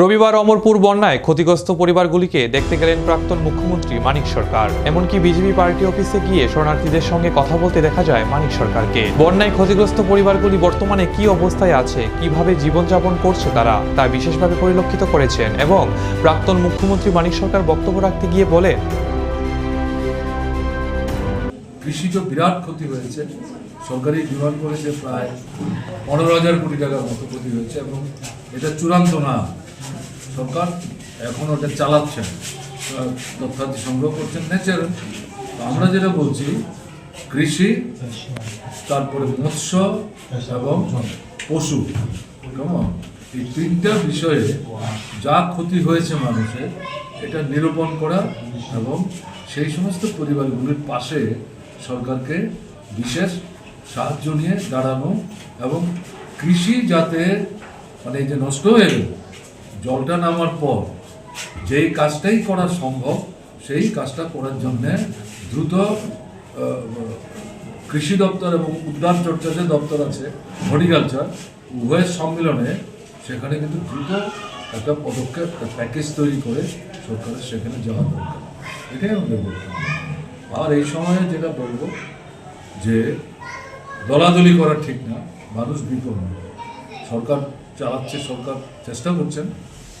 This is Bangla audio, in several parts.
রবিবার অমরপুর বন্যায় ক্ষতিগ্রস্ত পরিবারগুলিকে দেখতে গেলেন প্রাক্তন মুখ্যমন্ত্রী মানিক সরকার। এমনকি বিজেপি পার্টি অফিসে গিয়ে শরণার্থীদের সঙ্গে কথা বলতে দেখা যায় মানিক সরকারকে। বন্যায় ক্ষতিগ্রস্ত পরিবারগুলি বর্তমানে কি অবস্থায় আছে, কীভাবে জীবনযাপন করছে তারা, তা বিশেষভাবে পরিলক্ষিত করেছেন এবং প্রাক্তন মুখ্যমন্ত্রী মানিক সরকার বক্তব্য রাখতে গিয়ে বলেন, কৃষিজ বিরাট ক্ষতি হয়েছে। সরকারি বিমান করেছে প্রায় পনেরো হাজার কোটি টাকার মতো ক্ষতি হয়েছে এবং এটা চূড়ান্ত না। সরকার এখন ওটা চালাচ্ছেন। তথ্যাদি সংগ্রহ করছেন নেচার আমরা যেটা বলছি, কৃষি, তারপরে মৎস্য এবং পশু। কেমন এই তিনটা বিষয়ে যা ক্ষতি হয়েছে মানুষের, এটা নিরূপণ করা এবং সেই সমস্ত পরিবারগুলির পাশে সরকারকে বিশেষ সাহায্য নিয়ে দাঁড়ানো এবং কৃষি যাতে মানে এই যে নষ্ট হয়ে গেল জলটা নামার পর যেই কাজটাই করা সম্ভব, সেই কাজটা করার জন্যে দ্রুত কৃষি দপ্তর এবং উদ্যান চর্চা যে দপ্তর আছে, হর্টিকালচার, উভয়ের সম্মিলনে সেখানে কিন্তু দ্রুত একটা পদক্ষেপ প্যাকেজ তৈরি করে সরকারের সেখানে যাওয়া দরকার। এটাই আমাদের বক্তব্য আর এই সময়ে যেটা বলব যে দলাদলি করা ঠিক না, মানুষ বিপন্ন। সরকার চালাচ্ছে সরকার চেষ্টা করছেন।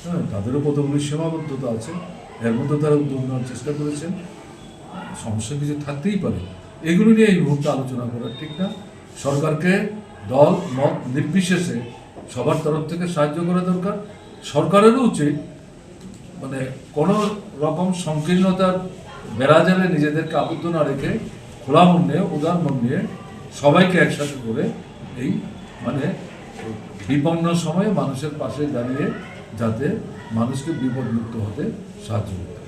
হ্যাঁ তাদেরও কতগুলি সীমাবদ্ধতা আছে, এর মধ্যে তারা উদ্যোগ নেওয়ার চেষ্টা করেছেন। সমস্যা কিছু থাকতেই পারে। এগুলো নিয়ে এই মুহূর্তে আলোচনা করা ঠিক না। সরকারকে দল, মত নির্বিশেষে সবার তরফ থেকে সাহায্য করা দরকার। সরকারেরও উচিত মানে কোনো রকম সংকীর্ণতার বেড়া বেড়াজালে নিজেদেরকে আবদ্ধ না রেখে খোলা মন নিয়ে উদার মন নিয়ে সবাইকে একসাথে করে এই মানে বিপন্ন সময়ে মানুষের পাশে দাঁড়িয়ে যাতে মানুষকে বিপদমুক্ত হতে সাহায্য করতে